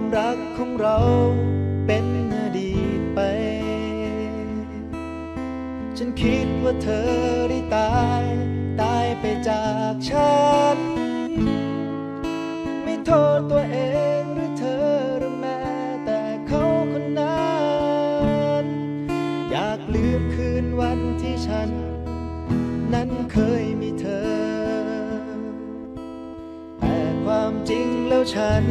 ความรักของเราเป็นอดีตไป ฉันคิดว่าเธอได้ตาย ตายไปจากฉัน ไม่โทษตัวเองหรือเธอหรือแม้แต่เขาคนนั้น อยากลืมคืนวันที่ฉัน นั้นเคยมีเธอ แต่ความจริงแล้วฉัน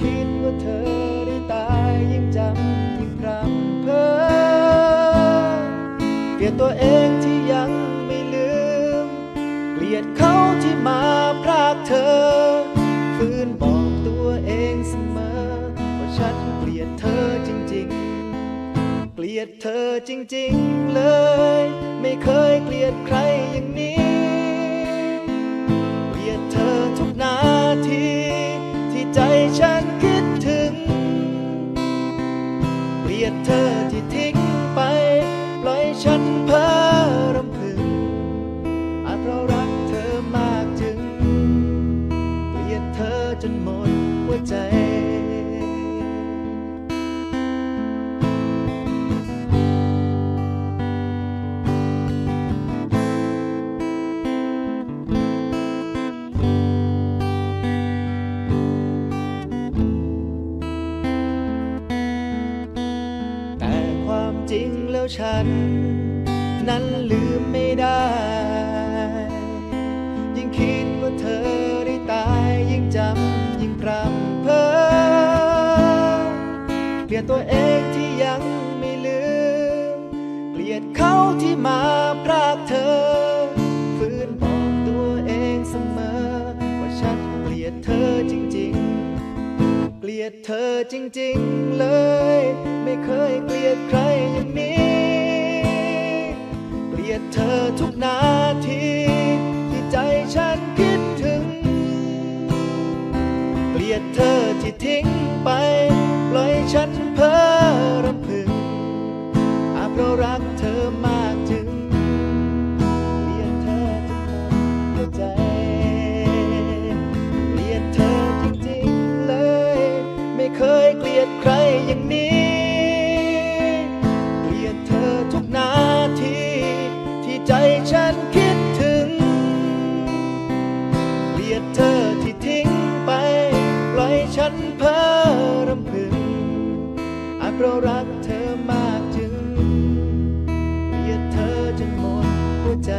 คิดว่าเธอได้ตายยิ่งจำยิ่งรำเพ้อเกลียดตัวเองที่ยังไม่ลืม เกลียดเขาที่มาพรากเธอฝืนบอกตัวเองเสมอ ว่าฉันเกลียดเธอจริง ๆ เกลียดเธอจริง ๆ เลย ไม่เคยเกลียดใครอย่างนี้ ฉันเพ้อรำพึงอาจเพราะรักเธอมากจึง เกลียดเธอจนหมดหัวใจ ฉัน นั้นลืมไม่ได้ ยิ่งคิดว่าเธอได้ตาย ยิ่งจำ ยิ่งรำเพ้อเกลียดตัวเองที่ยังไม่ลืม เกลียดเขาที่มาพรากเธอฝืนบอกตัวเองเสมอ ว่าฉันเกลียดเธอจริง ๆ เกลียดเธอจริง ๆ เลย ไม่เคยเกลียดใครอย่างนี้ กลียดเธอที่ทิ้งไป ปล่อยฉันเพ้อรำพึงอาเพราะรักเธอมากจึงเกลียดเธอจนหมดหัวใจเกลียดเธอจริงๆเลย ไม่เคยเกลียดใครอย่างนี้เกลียดเธอทุกนาทีที่ใจฉันคิด นเพ้อรำพึงอาจเพราะรักเธอมากจึงเบียดเธอจนหมดหัวใจ